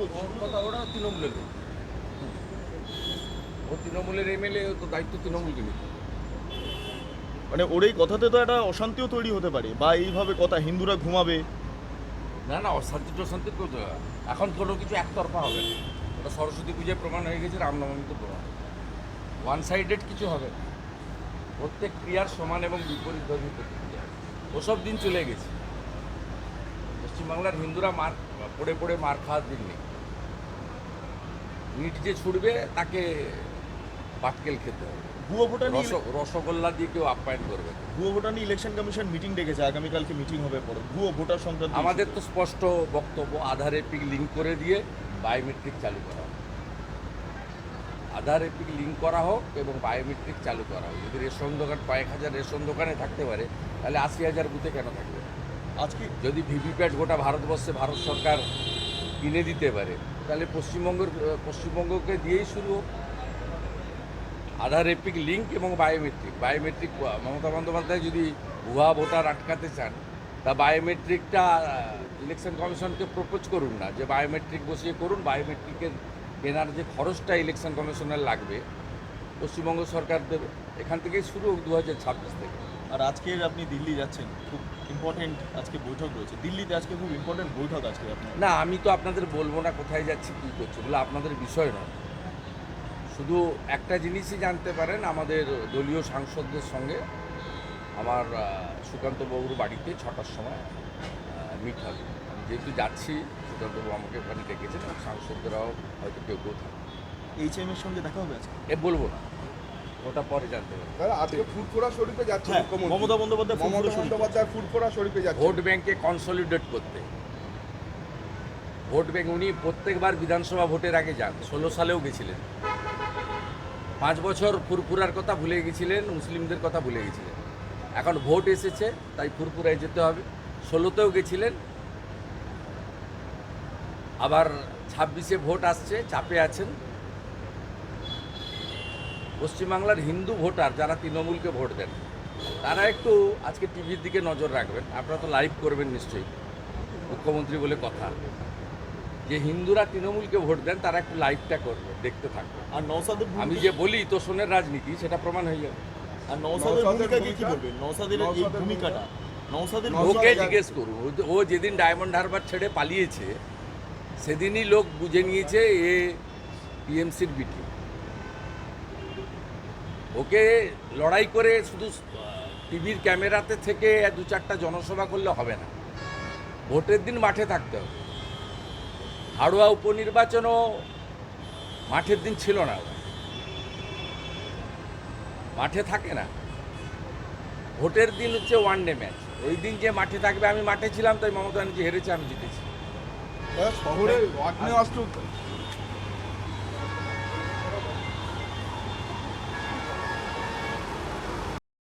ওর কথা ওরা তৃণমূলের ও তৃণমূলের এমএলএ তো দায়িত্ব তৃণমূলকে নিতে মানে ওর এই কথাতে তো একটা অশান্তিও তৈরি হতে পারে বা এইভাবে কথা হিন্দুরা ঘুমাবে। না না অশান্তি টশান্তি হবে। এখন কোনো কিছু একতরফা হবে না। ওটা সরস্বতী পুজোয় প্রমাণ হয়ে গেছে রামনবমীতে প্রমাণ। ওয়ান সাইডেড কিছু হবে না। প্রত্যেক ক্রিয়ার সমান এবং বিপরীত ধর্মী প্রতিক্রিয়া। ওসব দিন চলে গেছে। পশ্চিমবাংলার হিন্দুরা মার পড়ে পড়ে মার খাওয়ার দিন নেই। ইট যে ছুটবে তাকে পাটকেল খেতে হবে। ভুয়ো ভোটার রসগোল্লা দিয়ে কেউ আপ্যায়ন করবে ভুয়ো ভোটার নিয়ে ইলেকশন কমিশন মিটিং ডেকেছে আগামীকালকে মিটিং হবে পরে। ভুয়ো ভোটার সংক্রান্ত আমাদের তো স্পষ্ট বক্তব্য আধার এপিক লিঙ্ক করে দিয়ে বায়োমেট্রিক চালু করা হোক। আধার এপিক লিঙ্ক করা হোক এবং বায়োমেট্রিক চালু করা হোক। যদি রেশন দোকান কয়েক হাজার রেশন দোকানে থাকতে পারে তাহলে আশি হাজার বুথে কেন থাকবে? আজকে যদি ভিভিপ্যাট গোটা ভারতবর্ষে ভারত সরকার কিনে দিতে পারে, তাহলে পশ্চিমবঙ্গের, পশ্চিমবঙ্গকে দিয়েই শুরু আধার এপিক লিঙ্ক এবং বায়োমেট্রিক বায়োমেট্রিক মমতা বন্দ্যোপাধ্যায় যদি ভুয়া ভোটার আটকাতে চান, তা বায়োমেট্রিকটা ইলেকশন কমিশনকে প্রপোজ করুন না। যে বায়োমেট্রিক বসিয়ে করুন বায়োমেট্রিকের কেনার যে খরচটা ইলেকশন কমিশনের লাগবে, পশ্চিমবঙ্গ সরকার দেবে এখান থেকেই শুরু দু হাজার ছাব্বিশ থেকে। আর আজকের আপনি দিল্লি যাচ্ছেন খুব ইম্পর্টেন্ট আজকে বৈঠক রয়েছে। দিল্লিতে আজকে খুব ইম্পর্টেন্ট বৈঠক আজকে আপনার। না আমি তো আপনাদের বলব না কোথায় যাচ্ছি কী করছি বলে আপনাদের বিষয় নয়। শুধু একটা জিনিসই জানতে পারেন আমাদের দলীয় সাংসদদের সঙ্গে আমার সুকান্ত বাবুর বাড়িতে ছটার সময় মিট হবে। আমি যেহেতু যাচ্ছি সুকান্তবাবু আমাকে ওখানে ডেকেছেন সাংসদরাও হয়তো কেউ কেউ থাকবে। এইচ এম এর সঙ্গে দেখা হবে আজকে? এ বলব না। ওটা পরে জানতে পারবেন দাদা আজকে ফুরফুরা শরীফে যাচ্ছে হ্যাঁ, মুখ্যমন্ত্রী। মমতা বন্দ্যোপাধ্যায় ফুরফুরা মমতা শরীফে। বন্দ্যোপাধ্যায় ফুরফুরা শরীফে যাচ্ছে। ভোট ব্যাংকে কনসলিডেট করতে। ভোট ব্যাংক উনি প্রত্যেকবার বিধানসভা ভোটের আগে যান। ষোলো সালেও গেছিলেন। পাঁচ বছর ফুরফুরার কথা ভুলে গেছিলেন মুসলিমদের কথা ভুলে গেছিলেন। এখন ভোট এসেছে তাই ফুরফুরায় যেতে হবে। ষোলোতেও গেছিলেন। আবার ছাব্বিশে ভোট আসছে চাপে আছেন। পশ্চিমবাংলার হিন্দু ভোটার যারা তৃণমূলকে ভোট দেন তারা একটু আজকে টিভির দিকে নজর রাখবেন। আপনারা তো লাইভ করবেন নিশ্চয়ই মুখ্যমন্ত্রী বলে কথা। যে হিন্দুরা তৃণমূলকে ভোট দেন তারা একটু লাইভটা করবে দেখতে থাকবে। আর নওসাদের আমি যে বলি তোষণের রাজনীতি সেটা প্রমাণ হয়ে যাবে। আর নওসাদের নওশাদের ভূমিকা কি কি বলবেন? নওসাদের এই ভূমিকাটা? নওসাদের নওশাদ- ওকে জিজ্ঞেস করুন ও যেদিন ডায়মন্ড হারবার ছেড়ে পালিয়েছে সেদিনই লোক বুঝে নিয়েছে এ টিএমসির বিটি ওকে লড়াই করে শুধু টিভির ক্যামেরাতে থেকে দু চারটা জনসভা করলে হবে না। ভোটের দিন মাঠে থাকতে হবে। হাড়ুয়া উপনির্বাচনও মাঠের দিন ছিল না। মাঠে থাকে না। ভোটের দিন হচ্ছে ওয়ান ডে ম্যাচ ওই দিন যে মাঠে থাকবে, আমি মাঠে ছিলাম, তাই মমতা ব্যানার্জি হেরেছে, আমি জিতেছি। শহরে আগ্নেয়াস্ত্র